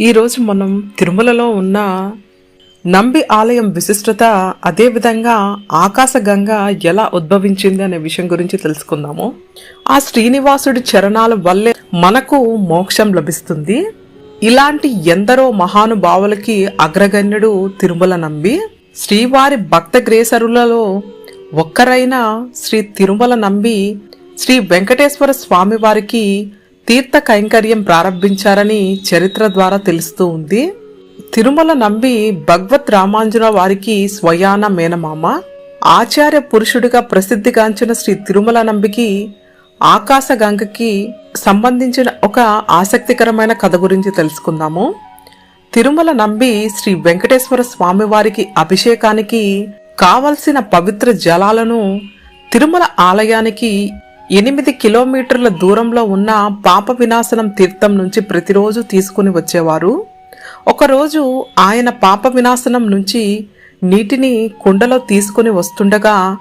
ఈరోజు మనం తిరుమలలో ఉన్న నంబి ఆలయం విశిష్టత అదేవిధంగా ఆకాశగంగ ఎలా ఉద్భవించింది అనే విషయం గురించి తెలుసుకుందాము. ఆ శ్రీనివాసుడి చరణాల వల్లే మనకు మోక్షం లభిస్తుంది. ఇలాంటి ఎందరో మహానుభావులకి అగ్రగణ్యుడు తిరుమల నంబి. శ్రీవారి భక్త గ్రేసరులలో ఒక్కరైన శ్రీ తిరుమల నంబి శ్రీ వెంకటేశ్వర స్వామి వారికి తీర్థ కైంకర్యం ప్రారంభించారని చరిత్ర ద్వారా తెలుస్తూ ఉంది. తిరుమల నంబి భగవత్ రామాంజున వారికి స్వయాన మేనమామ. ఆచార్య పురుషుడిగా ప్రసిద్ధిగాంచిన శ్రీ తిరుమల నంబికి ఆకాశగంగకి సంబంధించిన ఒక ఆసక్తికరమైన కథ గురించి తెలుసుకుందాము. తిరుమల నంబి శ్రీ వెంకటేశ్వర స్వామివారికి అభిషేకానికి కావలసిన పవిత్ర జలాలను తిరుమల ఆలయానికి ఎనిమిది కిలోమీటర్ల దూరంలో ఉన్న పాప వినాశనం తీర్థం నుంచి ప్రతిరోజు తీసుకుని వచ్చేవారు. ఒకరోజు ఆయన పాప వినాశనం నుంచి నీటిని కుండలో తీసుకుని వస్తుండగా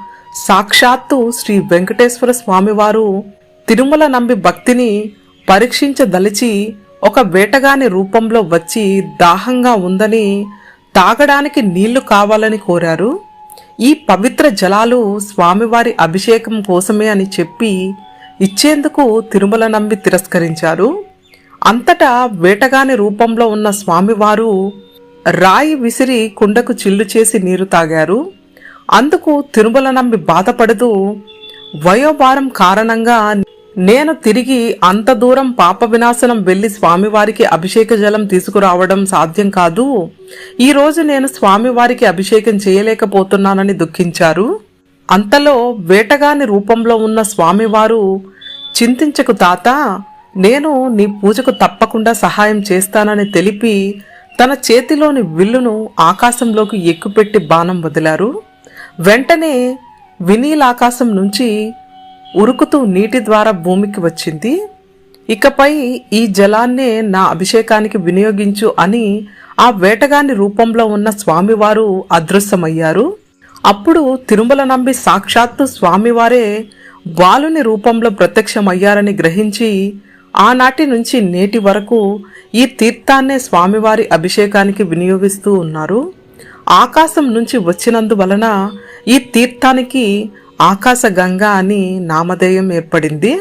సాక్షాత్తు శ్రీ వెంకటేశ్వర స్వామివారు తిరుమల నంబి భక్తిని పరీక్షించదలిచి ఒక వేటగాని రూపంలో వచ్చి దాహంగా ఉందని తాగడానికి నీళ్ళు కావాలని కోరారు. ఈ పవిత్ర జలాలు స్వామివారి అభిషేకం కోసమే అని చెప్పి ఇచ్చేందుకు తిరుమల నంబి తిరస్కరించారు. అంతటా వేటగాని రూపంలో ఉన్న స్వామివారు రాయి విసిరి కుండకు చిల్లు చేసి నీరు తాగారు. అందుకు తిరుమల నమ్మి బాధపడుతూ వయోభారం కారణంగా నేను తిరిగి అంత దూరం పాప వినాశనం వెళ్ళి స్వామివారికి అభిషేక జలం తీసుకురావడం సాధ్యం కాదు. ఈరోజు నేను స్వామివారికి అభిషేకం చేయలేకపోతున్నానని దుఃఖించారు. అంతలో వేటగాని రూపంలో ఉన్న స్వామివారు చింతించకు తాత నేను నీ పూజకు తప్పకుండా సహాయం చేస్తానని తెలిపి తన చేతిలోని విల్లును ఆకాశంలోకి ఎక్కుపెట్టి బాణం వదిలారు. వెంటనే వినీలాకాశం నుంచి ఉరుకుతూ నీటి ద్వారా భూమికి వచ్చింది. ఇకపై ఈ జలాన్నే నా అభిషేకానికి వినియోగించు అని ఆ వేటగాని రూపంలో ఉన్న స్వామివారు అదృశ్యమయ్యారు. అప్పుడు తిరుమల నంబి సాక్షాత్తు స్వామివారే బాలుని రూపంలో ప్రత్యక్షమయ్యారని గ్రహించి ఆనాటి నుంచి నేటి వరకు ఈ తీర్థాన్నే స్వామివారి అభిషేకానికి వినియోగిస్తూ ఉన్నారు. ఆకాశం నుంచి వచ్చినందువలన ఈ తీర్థానికి ఆకాశగంగా అని నామధేయం ఏర్పడింది.